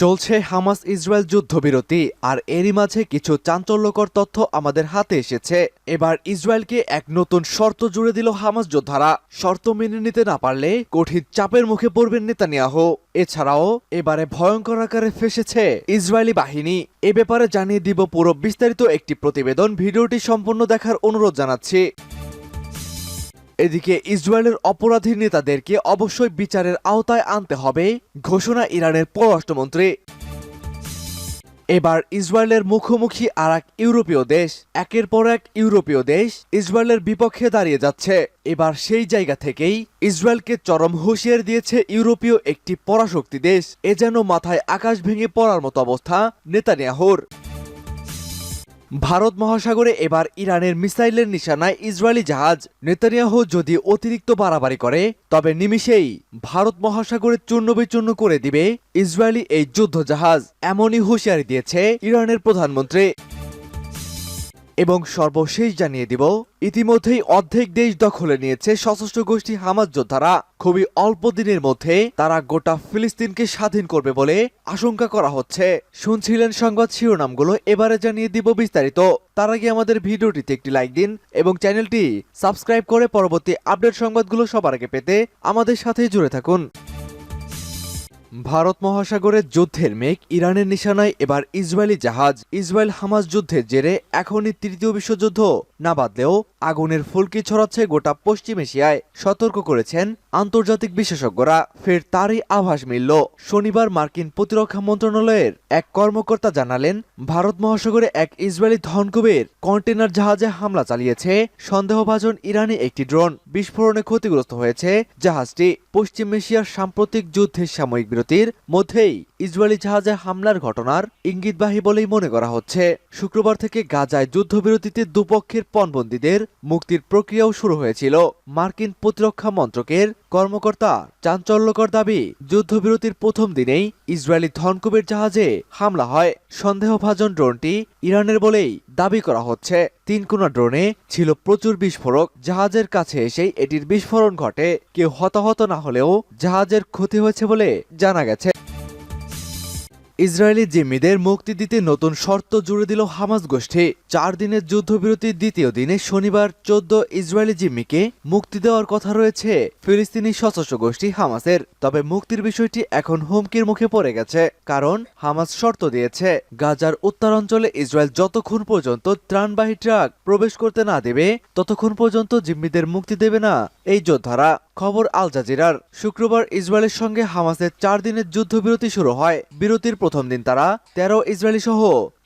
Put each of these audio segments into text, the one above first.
চলছে Hamas Israel যুদ্ধবিরতি, আর এরই মাঝে কিছু চাঞ্চল্যকর তথ্য আমাদের হাতে এসেছে। এবার ইসরায়েলকে এক নতুন শর্ত জুড়ে দিল হামাস যোদ্ধারা। শর্ত মেনে নিতে না পারলে কঠিন চাপের মুখে পড়বেন নেতানিয়াহু। এছাড়াও, এবারে ভয়ঙ্কর আকারে ফেসেছে ইসরায়েলি বাহিনী। এ ব্যাপারে জানিয়ে দিব পুরো বিস্তারিত একটি প্রতিবেদন। ভিডিওটি সম্পূর্ণ দেখার অনুরোধ জানাচ্ছি। এদিকে ইসরায়েলের অপরাধী নেতাদেরকে অবশ্যই বিচারের আওতায় আনতে হবে, ঘোষণা ইরানের পররাষ্ট্রমন্ত্রী। এবার ইসরায়েলের মুখোমুখি আর এক ইউরোপীয় দেশ, একের পর এক ইউরোপীয় দেশ ইসরায়েলের বিপক্ষে দাঁড়িয়ে যাচ্ছে। এবার সেই জায়গা থেকেই ইসরায়েলকে চরম হুঁশিয়ার দিয়েছে ইউরোপীয় একটি পরাশক্তি দেশ। এ যেন মাথায় আকাশ ভেঙে পড়ার মতো অবস্থা নেতানিয়াহুর। ভারত মহাসাগরে এবার ইরানের মিসাইলের নিশানায় ইসরায়েলি জাহাজ নেতানিয়াহ যদি অতিরিক্ত বাড়াবাড়ি করে, তবে নিমিষেই ভারত মহাসাগরে চূর্ণ বিচূর্ণ করে দিবে ইসরায়েলি এই যুদ্ধ জাহাজ এমনই হুঁশিয়ারি দিয়েছে ইরানের প্রধানমন্ত্রী। এবং সর্বশেষ জানিয়ে দিব, ইতিমধ্যেই অর্ধেক দেশ দখলে নিয়েছে সশস্ত্র গোষ্ঠী হামাজ যোদ্ধারা। খুবই অল্প দিনের মধ্যে তারা গোটা ফিলিস্তিনকে স্বাধীন করবে বলে আশঙ্কা করা হচ্ছে। শুনছিলেন সংবাদ শিরোনামগুলো, এবারে জানিয়ে দিব বিস্তারিত। তার আগে আমাদের ভিডিওটিতে একটি লাইক দিন এবং চ্যানেলটি সাবস্ক্রাইব করে পরবর্তী আপডেট সংবাদগুলো সবার আগে পেতে আমাদের সাথে জুড়ে থাকুন। ভারত মহাসাগরের যুদ্ধের মেঘ, ইরানের নিশানায় এবার ইসরায়েলি জাহাজ, ইসরায়েল হামাজ যুদ্ধের জেরে এখনই তৃতীয় বিশ্বযুদ্ধ। না বাদলেও আগুনের ফুলকি ছড়াচ্ছে গোটা পশ্চিম এশিয়ায়, সতর্ক করেছেন আন্তর্জাতিক বিশেষজ্ঞরা। ফের তারই আভাস মিলল। শনিবার মার্কিন প্রতিরক্ষা মন্ত্রণালয়ের এক কর্মকর্তা জানালেন, ভারত মহাসাগরে এক ইসরায়েলি ধনকুবের কন্টেনার জাহাজে হামলা চালিয়েছে। সন্দেহভাজন ইরানি একটি ড্রোন বিস্ফোরণে ক্ষতিগ্রস্ত হয়েছে। জাহাজটি পশ্চিম এশিয়ার সাম্প্রতিক যুদ্ধের সাময়িক বিরতির মধ্যেই। ইসরায়েলি জাহাজে হামলার ঘটনার ইঙ্গিতবাহী বলেই মনে করা হচ্ছে। শুক্রবার থেকে গাজায় যুদ্ধবিরতিতে দুপক্ষের পণবন্দীদের মুক্তির প্রক্রিয়াও শুরু হয়েছিল। মার্কিন প্রতিরক্ষা মন্ত্রকের কর্মকর্তা চাঞ্চল্যকর দাবি, যুদ্ধবিরতির প্রথম দিনেই ইসরায়েলি ধনকুবের জাহাজে হামলা হয়। সন্দেহভাজন ড্রোনটি ইরানের বলেই দাবি করা হচ্ছে। তিন কোনা ড্রোনে ছিল প্রচুর বিস্ফোরক। জাহাজের কাছে এসেই এটির বিস্ফোরণ ঘটে। কেউ হতাহত না হলেও জাহাজের ক্ষতি হয়েছে বলে জানা গেছে। ইসরায়েলি জিম্মিদের মুক্তি দিতে নতুন শর্ত জুড়ে দিল হামাস গোষ্ঠী। চার দিনের যুদ্ধবিরতির দ্বিতীয় দিনে শনিবার চোদ্দ ইসরায়েলি জিম্মিকে মুক্তি দেওয়ার কথা রয়েছে ফিলিস্তিনি সশস্ত্র গোষ্ঠী হামাসের। তবে মুক্তির বিষয়টি এখন হুমকির মুখে পড়ে গেছে, কারণ হামাস শর্ত দিয়েছে, গাজার উত্তরাঞ্চলে ইসরায়েল যতক্ষণ পর্যন্ত ত্রাণবাহী ট্রাক প্রবেশ করতে না দেবে, ততক্ষণ পর্যন্ত জিম্মিদের মুক্তি দেবে না। এই যোদ্ধারা খবর আল জাজিরার। শুক্রবার ইসরায়েলের সঙ্গে হামাসের চার দিনের যুদ্ধবিরতি শুরু হয়। বিরতির প্রথম দিন তারা তেরো ইসরায়েলি সহ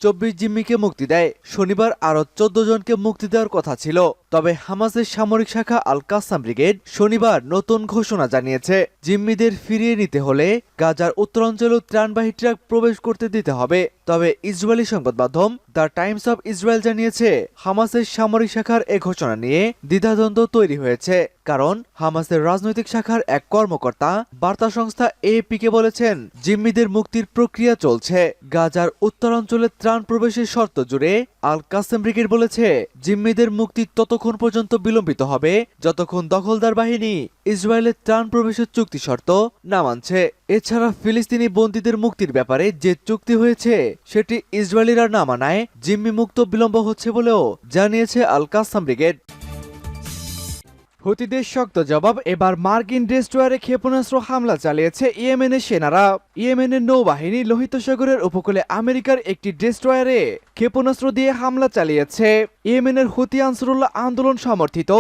চব্বিশ জিম্মিকে মুক্তি দেয়। শনিবার আরও চোদ্দ জনকে মুক্তি দেওয়ার কথা ছিল। তবে হামাসের সামরিক শাখা আল কাসাম ব্রিগেড শনিবার নতুন ঘোষণা জানিয়েছে, জিম্মিদের ফিরিয়ে নিতে হলে গাজার উত্তরাঞ্চলেও ত্রাণবাহী ট্রাক প্রবেশ করতে দিতে হবে। তবে ইসরায়েলি সংবাদ মাধ্যম দ্য টাইমস অব ইসরায়েল জানিয়েছে, হামাসের সামরিক শাখার এ ঘোষণা নিয়ে দ্বিধাদ্বন্দ্ব তৈরি হয়েছে। কারণ হামাসের রাজনৈতিক শাখার এক কর্মকর্তা বার্তা সংস্থা এপিকে বলেছেন, জিম্মিদের মুক্তির প্রক্রিয়া চলছে। গাজার উত্তরাঞ্চলে ত্রাণ প্রবেশের শর্ত জুড়ে আল কাসেম ব্রিগেড বলেছে, জিম্মিদের মুক্তি ততক্ষণ পর্যন্ত বিলম্বিত হবে যতক্ষণ দখলদার বাহিনী ইসরায়েলের ত্রাণ প্রবেশের চুক্তি শর্ত না মানছে। এছাড়া ফিলিস্তিনি বন্দীদের মুক্তির ব্যাপারে যে চুক্তি হয়েছে, সেটি ইসরায়েলিরা না মানায়, জিম্মি মুক্ত বিলম্ব হচ্ছে বলেও জানিয়েছে আল কাসাম ব্রিগেড। হুতিদের শক্ত জবাব, এবার মার্কিন ডেস্ট্রয়ারে ক্ষেপণাস্ত্র হামলা চালিয়েছে ইয়েমেনের সেনারা। ইয়েমেনের নৌবাহিনী লোহিত সাগরের উপকূলে আমেরিকার একটি ডেস্ট্রয়ারে ক্ষেপণাস্ত্র দিয়ে হামলা চালিয়েছে। ইয়েমেনের হুতি আনসারুল্লাহ আন্দোলন সমর্থিত।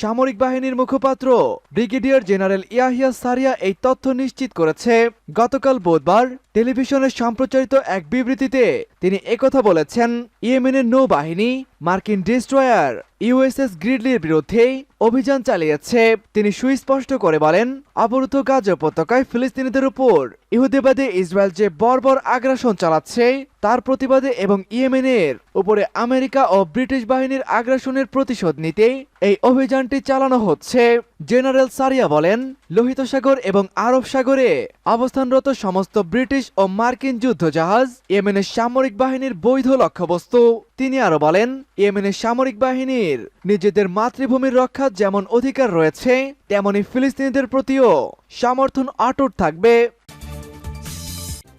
সামরিক বাহিনীর মুখপাত্র ব্রিগেডিয়ার জেনারেল ইয়াহিয়া সারিয়া এই তথ্য নিশ্চিত করেছে। গতকাল বুধবার টেলিভিশনে সম্প্রচারিত এক বিবৃতিতে তিনি একথা বলেছেন, ইয়েমেনের নৌবাহিনী, মার্কিন ডিস্ট্রয়ার, ইউএসএস গ্রিডলির বিরুদ্ধে অভিযান চালিয়েছে। তিনি সুস্পষ্ট করে বলেন, অবরুদ্ধ গাজা উপত্যকায় ফিলিস্তিনিদের উপর ইহুদিবাদী ইসরায়েল যে বর্বর আগ্রাসন চালাচ্ছে, তার প্রতিবাদে এবং ইয়েমেনের উপরে আমেরিকা ও ব্রিটিশ বাহিনীর আগ্রাসনের প্রতিশোধ নিতে এই অভিযানটি চালানো হচ্ছে। জেনারেল সারিয়া বলেন, লোহিত সাগর এবং আরব সাগরে অবস্থানরত সমস্ত ব্রিটিশ ও মার্কিন যুদ্ধজাহাজ ইয়েমেনের সামরিক বাহিনীর বৈধ লক্ষ্যবস্তু। তিনি আরও বলেন, ইয়েমেনের সামরিক বাহিনীর নিজেদের মাতৃভূমির রক্ষার যেমন অধিকার রয়েছে, তেমনি ফিলিস্তিনিদের প্রতিও সমর্থন অটুট থাকবে।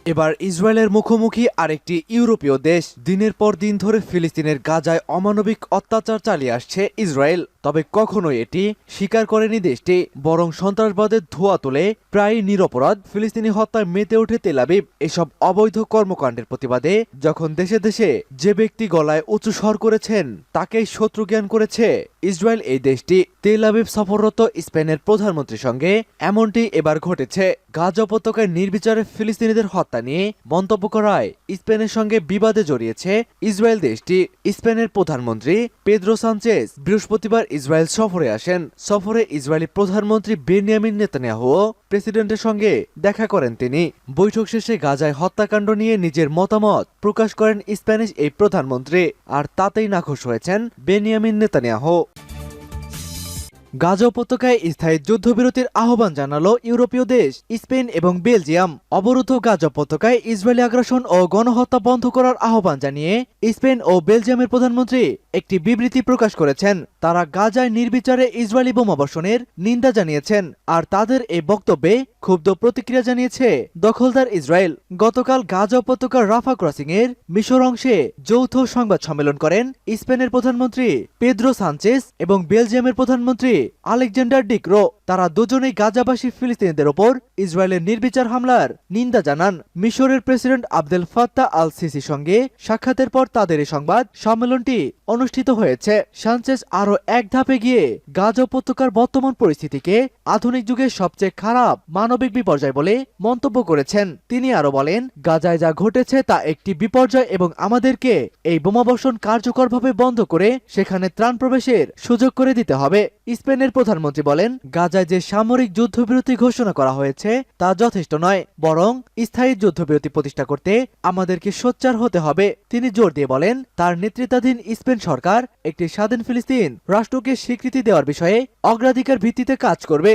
এবার ইসরায়েলের মুখোমুখি আরেকটি ইউরোপীয় দেশ। দিনের পর দিন ধরে ফিলিস্তিনের গাজায় অমানবিক অত্যাচার চালিয়ে আসছে ইসরায়েল। তবে কখনোই এটি স্বীকার করেনি দেশটি, বরং সন্ত্রাসবাদের ধোয়া তুলে প্রায় নিরপরাধ ফিলিস্তিনি হত্যায় মেতে ওঠে তেলাবিব এসব অবৈধ কর্মকাণ্ডের প্রতিবাদে যখন দেশে দেশে যে ব্যক্তি গলায় উঁচু স্বর করেছেন, তাকেই শত্রু জ্ঞান করেছে ইসরায়েল। এই দেশটি তেল আবিব সফররত স্পেনের প্রধানমন্ত্রীর সঙ্গে এমনটি এবার ঘটেছে। গাজা উপত্যকায় নির্বিচারে ফিলিস্তিনিদের হত্যা নিয়ে মন্তব্য করায় স্পেনের সঙ্গে বিবাদে জড়িয়েছে ইসরায়েল দেশটি। স্পেনের প্রধানমন্ত্রী পেদ্রো সানচেজ বৃহস্পতিবার ইসরায়েল সফরে আসেন। সফরে ইসরায়েলি প্রধানমন্ত্রী বেনিয়ামিন নেতানিয়াহু প্রেসিডেন্টের সঙ্গে দেখা করেন তিনি। বৈঠক শেষে গাজায় হত্যাকাণ্ড নিয়ে নিজের মতামত প্রকাশ করেন স্প্যানিশ এই প্রধানমন্ত্রী। আর তাতেই নাখোশ হয়েছেন বেনিয়ামিন নেতানিয়াহু। গাজা উপত্যকায় স্থায়ী যুদ্ধবিরতির আহ্বান জানালো ইউরোপীয় দেশ, স্পেন এবং বেলজিয়াম। অবরুদ্ধ গাজা উপত্যকায় ইসরায়েলি আগ্রাসন ও গণহত্যা বন্ধ করার আহ্বান জানিয়ে স্পেন ও বেলজিয়ামের প্রধানমন্ত্রী একটি বিবৃতি প্রকাশ করেছেন। তারা গাজায় নির্বিচারে ইসরায়েলি বোমাবর্ষণের নিন্দা জানিয়েছেন আর তাদের এই বক্তব্যে ক্ষুব্ধ প্রতিক্রিয়া জানিয়েছে দখলদার ইসরায়েল। গতকাল গাজা উপত্যকার রাফা ক্রসিং এর মিশর অংশে যৌথ সংবাদ সম্মেলন করেন স্পেনের প্রধানমন্ত্রী পেদ্রো সানচেস এবং বেলজিয়ামের প্রধানমন্ত্রী আলেকজান্ডার ডিক্রো তারা দুজনেই গাজাবাসী ফিলিস্তিনিদের ওপর ইসরায়েলের নির্বিচার হামলার নিন্দা জানান মিশরের প্রেসিডেন্ট আবদেল ফাত্তা আল সিসির সঙ্গে। সাক্ষাতের পর তাদের এই সংবাদ সম্মেলনটি অনুষ্ঠিত হয়েছে। সানচেস আরও এক ধাপে গিয়ে গাজা উপত্যকার বর্তমান পরিস্থিতিকে আধুনিক যুগের সবচেয়ে খারাপ মানবিক বিপর্যয় বলে মন্তব্য করেছেন। তিনি আরও বলেন, গাজায় যা ঘটেছে তা একটি বিপর্যয় এবং আমাদেরকে এই বোমাবর্ষণ কার্যকরভাবে বন্ধ করে সেখানে ত্রাণ প্রবেশের সুযোগ করে দিতে হবে। স্পেনের প্রধানমন্ত্রী বলেন, গাজায় যে সামরিক যুদ্ধবিরতি ঘোষণা করা হয়েছে তা যথেষ্ট নয়, বরং স্থায়ী যুদ্ধবিরতি প্রতিষ্ঠা করতে আমাদেরকে সোচ্চার হতে হবে। তিনি জোর দিয়ে বলেন, তার নেতৃত্বাধীন স্পেন সরকার একটি স্বাধীন ফিলিস্তিন রাষ্ট্রকে স্বীকৃতি দেওয়ার বিষয়ে অগ্রাধিকার ভিত্তিতে কাজ করবে।